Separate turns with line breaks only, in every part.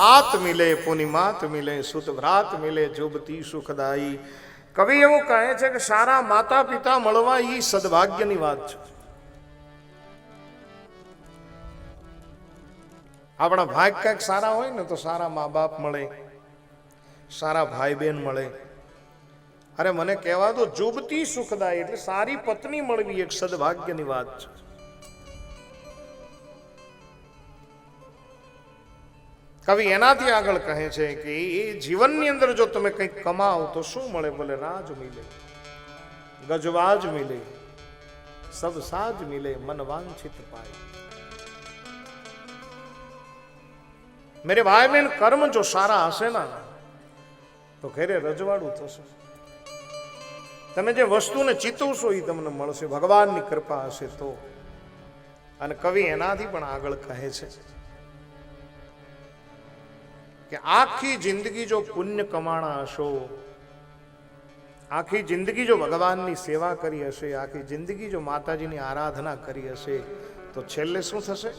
તાત મિલે પુનિમાત મિલે, સુત વ્રાત મિલે, જુબતી સુખદાયી. કવિ એવું કહે છે કે સારા માતા પિતા મળવા એ સદભાગ્યની વાત છે. આપણા ભાગ કંઈક સારા હોય ને તો સારા મા બાપ મળે, સારા ભાઈ બહેન મળે. અરે મને કહેવા દો, જુબતી સુખદાય એટલે સારી પત્ની મળવી એક સદભાગ્યની વાત છે. કવિ એનાથી આગળ કહે છે કે એ જીવનની અંદર જો તમે કંઈક કમાઓ તો શું મળે? બોલે રાજ મિલે, ગજવાજ મિલે સબ સાજ મિલે, મન વાંછિત પાય. મેરે ભાઈ બહેન, કર્મ જો સારા હશે ના, તો ઘેરે રજવાડું થશે. તમે જે વસ્તુને ચિતવશો એ તમને મળશે. ભગવાનની કૃપા હશે તો. અને કવિ એનાથી પણ આગળ કહે છે કે આખી જિંદગી જો પુણ્ય કમાણા હશો, આખી જિંદગી જો ભગવાનની સેવા કરી હશે, આખી જિંદગી જો માતાજીની આરાધના કરી હશે, તો છેલ્લે શું થશે?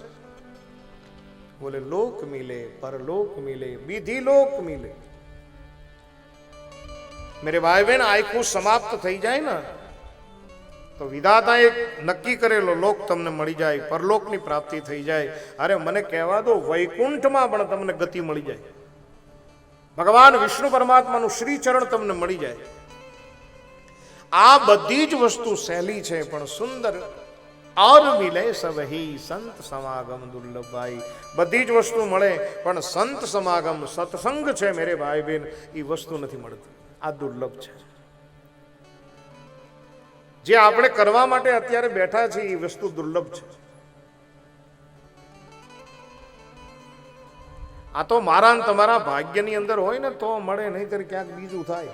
બોલે, લોક મિલે, પરલોક મિલે બીધી લોક મિલે. મેરે ભાઈ બહેન આખું સમાપ્ત થઈ જાય ને, તો વિધાતા એક નક્કી કરેલો લોક તમને મળી જાય, પરલોકની પ્રાપ્તિ થઈ જાય. અરે, મને કહેવા દો, વૈકુંઠમાં પણ તમને ગતિ મળી જાય. ભગવાન વિષ્ણુ પરમાત્માનું શ્રી ચરણ તમને મળી જાય. આ બધી જ વસ્તુ સહેલી છે, પણ સુંદર. ઓર મિલે સવહી સંત સમાગમ દુર્લભભાઈ. બધી જ વસ્તુ મળે, પણ સંત સમાગમ સત્સંગ છે મેરે ભાઈ બહેન એ વસ્તુ નથી મળતી. આ દુર્લભ છે. જે આપણે કરવા માટે અત્યારે બેઠા છીએ એ વસ્તુ દુર્લભ છે. આ તો મારા ને તમારા ભાગ્યની અંદર હોય ને તો મળે, નહીતર ક્યાંક બીજું થાય.